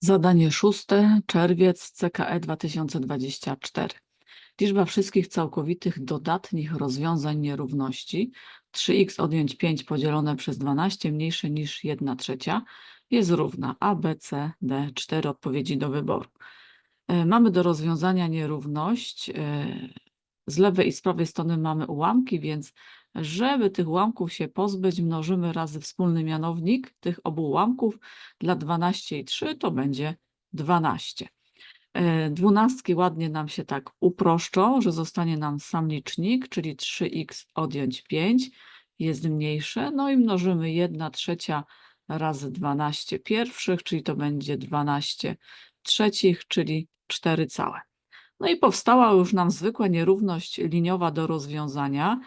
Zadanie szóste, czerwiec, CKE 2024. Liczba wszystkich całkowitych dodatnich rozwiązań nierówności 3x odjąć 5 podzielone przez 12 mniejsze niż 1 trzecia jest równa A, B, C, D. Cztery odpowiedzi do wyboru. E, Mamy do rozwiązania nierówność. Z lewej i z prawej strony mamy ułamki, więc żeby tych ułamków się pozbyć, mnożymy razy wspólny mianownik tych obu ułamków. Dla 12 i 3 to będzie 12. E, Dwunastki ładnie nam się tak uproszczą, że zostanie nam sam licznik, czyli 3x odjąć 5 jest mniejsze. No i mnożymy 1 trzecia razy 12 pierwszych, czyli to będzie 12 trzecich, czyli 4 całe. No i powstała już nam zwykła nierówność liniowa do rozwiązania.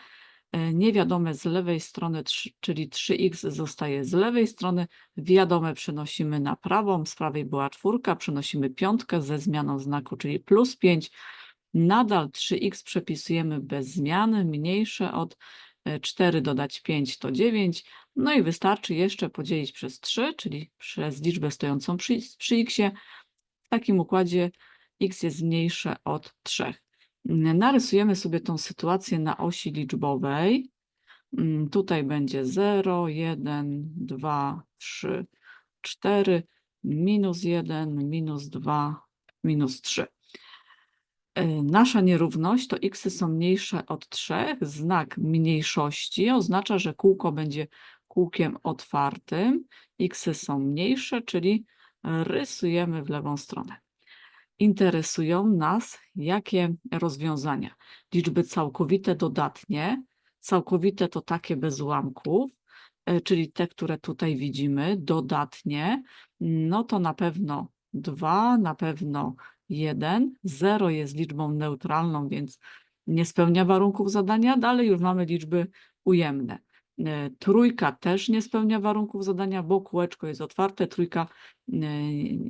E, Niewiadome z lewej strony, czyli 3x zostaje z lewej strony, wiadome przenosimy na prawą, z prawej była czwórka, przenosimy piątkę ze zmianą znaku, czyli plus 5. Nadal 3x przepisujemy bez zmiany, mniejsze od e, 4 dodać 5 to 9. No i wystarczy jeszcze podzielić przez 3, czyli przez liczbę stojącą przy, przy x. W takim układzie x jest mniejsze od 3. Narysujemy sobie tą sytuację na osi liczbowej. Mm, Tutaj będzie 0, 1, 2, 3, 4, minus 1, minus 2, minus 3. E, Nasza nierówność to x są mniejsze od 3. Znak mniejszości oznacza, że kółko będzie kółkiem otwartym. x są mniejsze, czyli rysujemy w lewą stronę. Interesują nas jakie rozwiązania? Liczby całkowite dodatnie. Całkowite to takie bez ułamków, e, czyli te, które tutaj widzimy, dodatnie, no to na pewno 2, na pewno 1, 0 jest liczbą neutralną, więc nie spełnia warunków zadania. Dalej już mamy liczby ujemne. E, Trójka też nie spełnia warunków zadania, bo kółeczko jest otwarte, trójka e,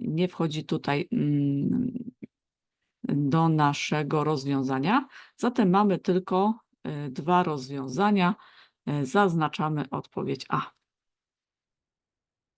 nie wchodzi tutaj mm, do naszego rozwiązania. Zatem mamy tylko e, dwa rozwiązania. Zaznaczamy odpowiedź A.